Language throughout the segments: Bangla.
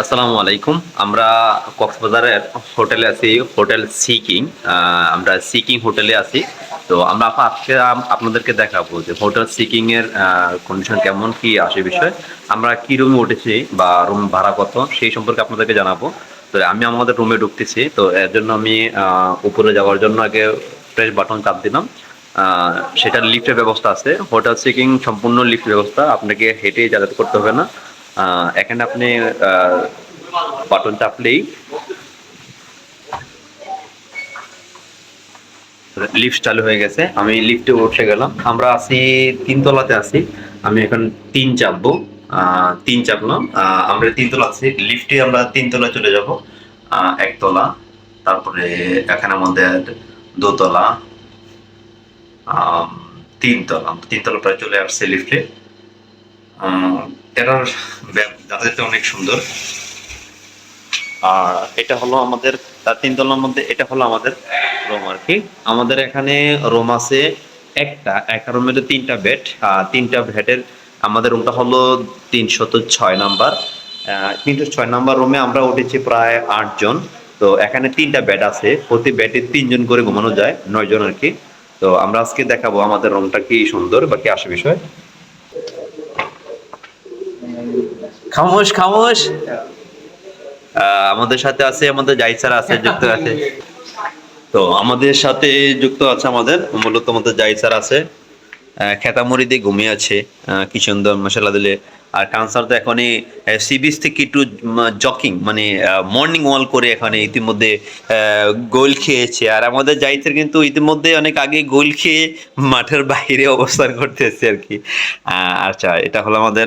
আসসালামু আলাইকুম। আমরা কক্সবাজারের হোটেলে আছি, হোটেল সিকিং। আমরা সিকিং হোটেলে আছি। তো আমরা আজকে আপনাদেরকে দেখাবো যে হোটেল সিকিং এর কন্ডিশন কেমন, কি আসে বিষয়। আমরা কি রুমে উঠেছি বা রুম ভাড়া কত, সেই সম্পর্কে আপনাদেরকে জানাব। তো আমি আমাদের রুমে ঢুকতেছি, তো এর জন্য আমি উপরে যাওয়ার জন্য আগে প্রেস বাটন চাপ দিলাম। সেটার লিফটের ব্যবস্থা আছে। হোটেল সিকিং সম্পূর্ণ লিফট ব্যবস্থা, আপনাকে হেঁটে যাতায়াত করতে হবে না। এখানে আপনি বাটন চাপলেই লিফট চালু হয়ে গেছে। আমি লিফটে উঠে গেলাম। আমরা আছি তিনতলাতে আছি। আমি এখন তিন চাপবো। তিন চাপলাম। আমরা তিনতলা আছি। লিফটে আমরা তিনতলায় চলে যাব। একতলা। তারপরে এখানে আমাদের দোতলা। তিনতলা। তিনতলা প্রায় চলে আসছে লিফটে ব্যব- যাতায়াতটা অনেক সুন্দর। আর এটা হলো আমাদের, তার তিনতলার মধ্যে এটা হলো আমাদের রুম আর কি। আমাদের এখানে রুম আছে একটা একটা রুমের তিনটা বেড তিনটা বেডের আমাদের রুমটা হলো তিনশত ছয় নাম্বার। তিনশো ছয় নাম্বার রুমে আমরা উঠেছি প্রায় আটজন। তো এখানে তিনটা বেড আছে, প্রতি বেডে তিনজন করে ঘুমানো যায় নয় জন আর কি। তো আমরা আজকে দেখাবো আমাদের রুমটা কি সুন্দর বা কি আসে বিষয়। খামোশ খামোশ। আমাদের সাথে আছে, আমাদের জাইসার আছে, যুক্ত আছে। তো আমাদের সাথে যুক্ত আছে আমাদের, মূলত আমাদের জাইসার আছে। খেতামুড়ি দিয়ে ঘুমিয়ে আছে কি সুন্দর মশালা দিলে। আর কানসার তো এখনই সি বিচ থেকে একটু জকিং মানে মর্নিং ওয়াল করে এখানে ইতিমধ্যে গোল খেয়েছে। আর আমাদের জাহিদের কিন্তু ইতিমধ্যে অনেক আগে গোল খেয়ে মাঠের বাইরে অবস্থান করতেছে আর কি। আহ, আচ্ছা এটা হলো আমাদের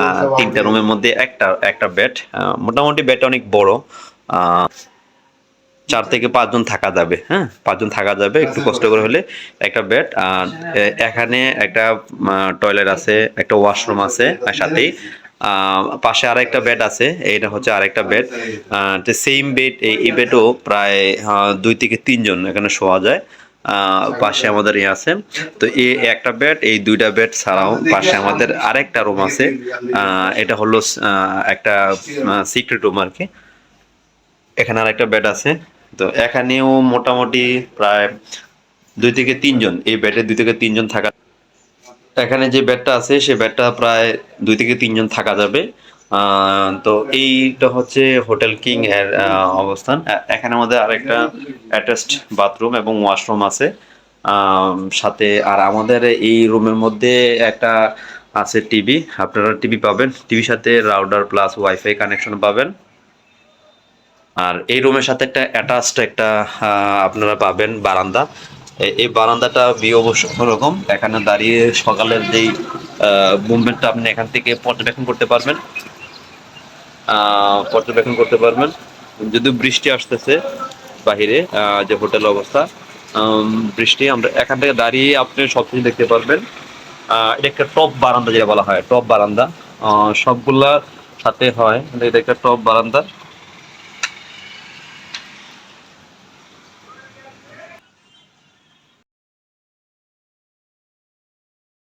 আহ, তিনটা রুমের মধ্যে একটা একটা বেড মোটামুটি ব্যাট অনেক বড়। আহ, চার থেকে পাঁচজন থাকা যাবে হ্যাঁ? পাঁচজন থাকা যাবে, একটু কষ্ট করে হলে একটা বেড, আর এখানে একটা টয়লেট আছে, একটা ওয়াশরুম আছে আর পাশে আরেকটা বেড আছে এটা হচ্ছে আরেকটা বেড। সেম বেড এই বেডও প্রায় দুই থেকে তিনজন এখানে শোয়া যায়। পাশে আমাদের ইয়ে আছে। তো এই একটা বেড, এই দুইটা বেড ছাড়াও পাশে আমাদের আরেকটা রুম আছে। এটা হলো একটা সিক্রেট রুম আর কি। এখানে আর একটা বেড আছে। তো এখানেও মোটামুটি প্রায় দুই থেকে তিনজন, এই বেডে দুই থেকে তিনজন থাকা এখানে যে বেডটা আছে, সে বেডটা প্রায় দুই থেকে তিনজন থাকা যাবে। তো এইটা হচ্ছে হোটেল কিং এর অবস্থান। এখানে আমাদের আরেকটা অ্যাটাচড বাথরুম এবং ওয়াশরুম আছে। সাথে আর আমাদের এই রুমের মধ্যে একটা আছে টিভি। আপনারা টিভি পাবেন। টিভির সাথে রাউডার প্লাস ওয়াইফাই কানেকশন পাবেন। আর এই রুমের সাথে একটা অ্যাটাচড একটা আপনারা পাবেন বারান্দা। এই বারান্দাটা ভিউ অবশ্য রকম এখানে দাঁড়িয়ে সকালের যেই মুভমেন্টটা আপনি এখান থেকে পর্যবেক্ষণ করতে পারবেন। পর্যবেক্ষণ করতে পারবেন। যদি বৃষ্টি আসতেছে বাহিরে যে হোটেল অবস্থা বৃষ্টি আমরা এখান থেকে দাঁড়িয়ে আপনি সব কিছু দেখতে পারবেন। এটা একটা টপ বারান্দা যেটা বলা হয় টপ বারান্দা। আহ, সবগুলা সাথে হয় এটা একটা টপ বারান্দা।